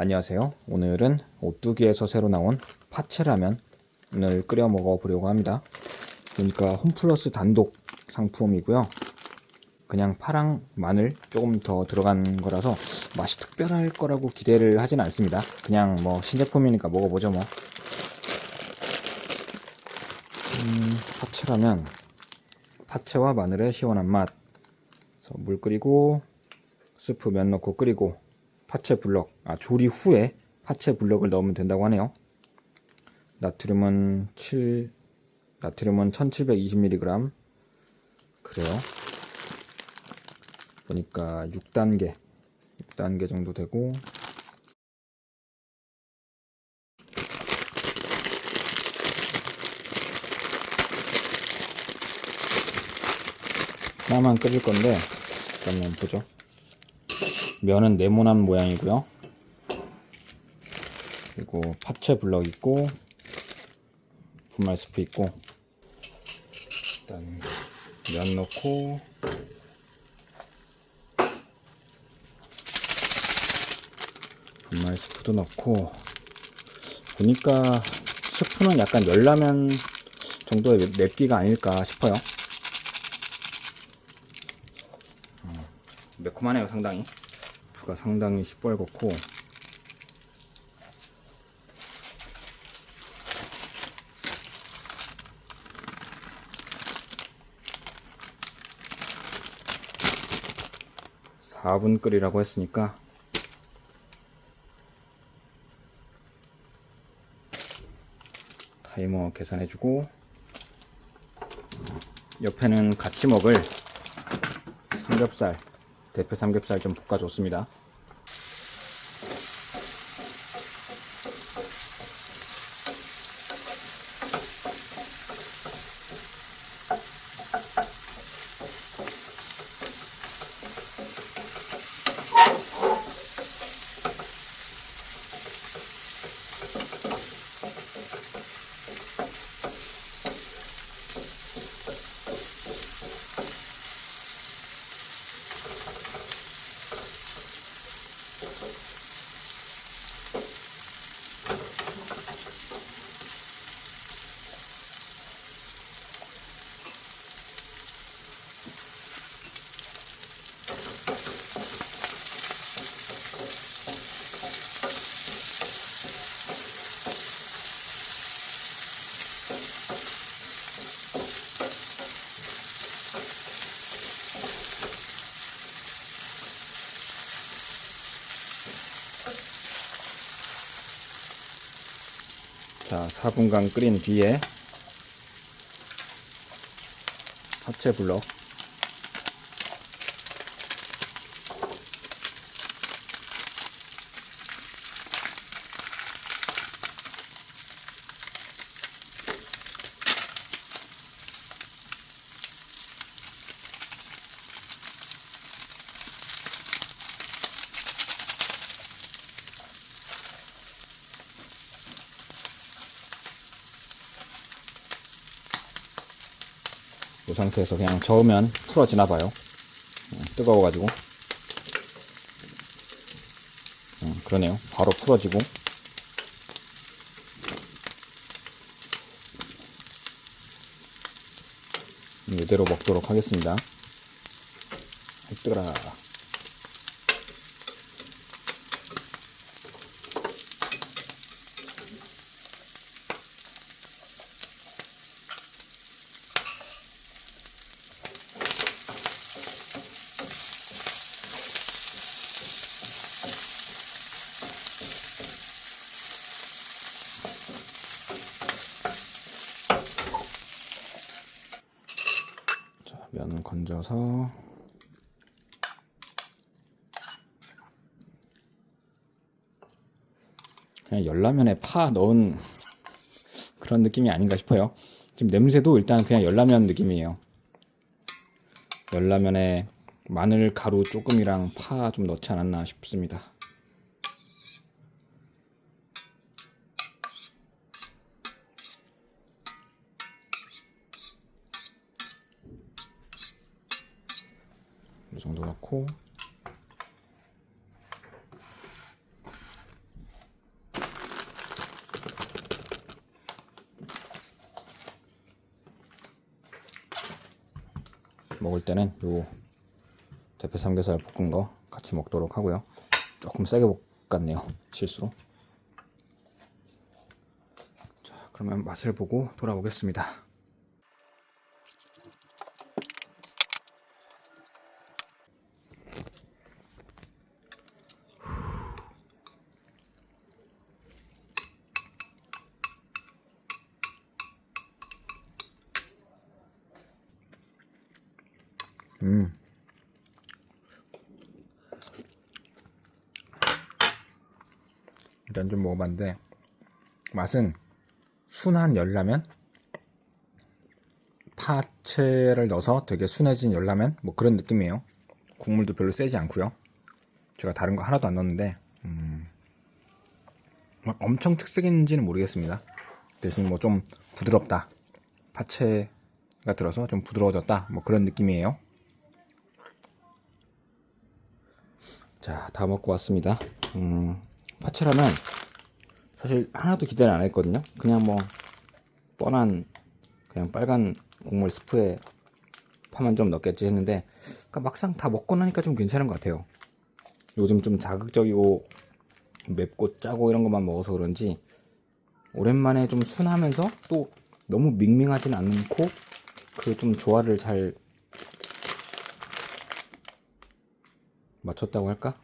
안녕하세요. 오늘은 오뚜기에서 새로 나온 파채라면을 끓여 먹어보려고 합니다. 그러니까 홈플러스 단독 상품이고요. 그냥 파랑 마늘 조금 더 들어간 거라서 맛이 특별할 거라고 기대를 하진 않습니다. 그냥 뭐 신제품이니까 먹어보죠 뭐. 음, 파채라면 파채와 마늘의 시원한 맛. 물 끓이고 스프 면 넣고 끓이고 파채 블럭, 아 조리 후에 파채 블럭을 넣으면 된다고 하네요. 나트륨은 7, 나트륨은 1720mg. 그래요. 보니까 6단계, 6단계 정도 되고. 하나만 끓일 건데, 그러면 보죠. 면은 네모난 모양이고요. 그리고 파채 블럭 있고 분말 스프 있고 일단 면 넣고 분말 스프도 넣고 보니까 스프는 약간 열라면 정도의 맵- 맵기가 아닐까 싶어요. 음, 매콤하네요 상당히. 스프가 상당히 시뻘겋고 (4분) 끓이라고 했으니까 타이머 계산해주고 옆에는 같이 먹을 삼겹살 대패 삼겹살 좀 볶아줬습니다. 자, 4분간 끓인 뒤에 파채 블럭 이 상태에서 그냥 저으면 풀어지나 봐요. 음, 뜨거워가지고. 음, 그러네요. 바로 풀어지고. 음, 이대로 먹도록 하겠습니다. 뜨거라. 자, 면 건져서 그냥 열라면에 파 넣은 그런 느낌이 아닌가 싶어요. 지금 냄새도 일단 그냥 열라면 느낌이에요. 열라면에 마늘 가루 조금이랑 파 좀 넣지 않았나 싶습니다. 이 정도 넣고 먹을 때는 요 대패 삼겹살 볶은 거 같이 먹도록 하고요. 조금 세게 볶았네요. 실수로. 자, 그러면 맛을 보고 돌아오겠습니다. 음. 일단 좀 먹어봤는데 맛은 순한 열라면 파채를 넣어서 되게 순해진 열라면 뭐 그런 느낌이에요. 국물도 별로 세지 않고요. 제가 다른 거 하나도 안 넣었는데 음, 막 엄청 특색 있는지는 모르겠습니다. 대신 뭐 좀 부드럽다. 파채가 들어서 좀 부드러워졌다. 뭐 그런 느낌이에요 자, 다 먹고 왔습니다. 음, 파채라면 사실 하나도 기대를 안 했거든요. 그냥 뭐 뻔한 그냥 빨간 국물 스프에 파만 좀 넣겠지 했는데 그러니까 막상 다 먹고 나니까 좀 괜찮은 것 같아요. 요즘 좀 자극적이고 맵고 짜고 이런 것만 먹어서 그런지 오랜만에 좀 순하면서 또 너무 밍밍하진 않고 그 좀 조화를 잘 맞췄다고 할까?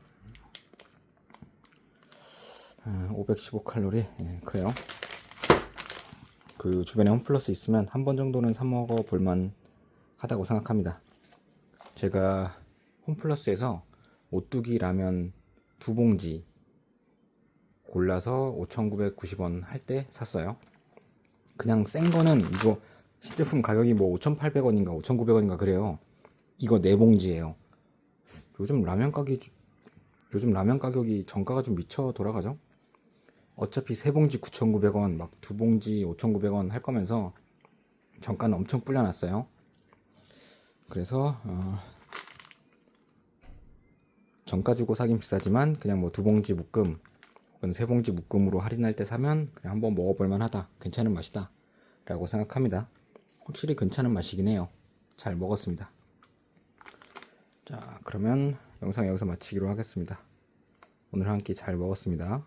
515칼로리 예, 그래요. 그 주변에 홈플러스 있으면 한 번 정도는 사 먹어 볼만 하다고 생각합니다. 제가 홈플러스에서 오뚜기 라면 두 봉지 골라서 5,990원 할 때 샀어요. 그냥 센 거는 이거 신제품 가격이 뭐 5,800원인가 5,900원인가 그래요. 이거 네 봉지예요. 요즘 라면 가격이 요즘 라면 가격이 정가가 좀 미쳐 돌아가죠. 어차피 세 봉지 9,900원, 막 두 봉지 5,900원 할 거면서 정가는 엄청 불려놨어요. 그래서 어, 정가 주고 사긴 비싸지만 그냥 뭐 두 봉지 묶음 혹은 세 봉지 묶음으로 할인할 때 사면 그냥 한번 먹어볼 만하다, 괜찮은 맛이다, 라고 생각합니다. 확실히 괜찮은 맛이긴 해요. 잘 먹었습니다. 자, 그러면 영상 여기서 마치기로 하겠습니다. 오늘 한 끼 잘 먹었습니다.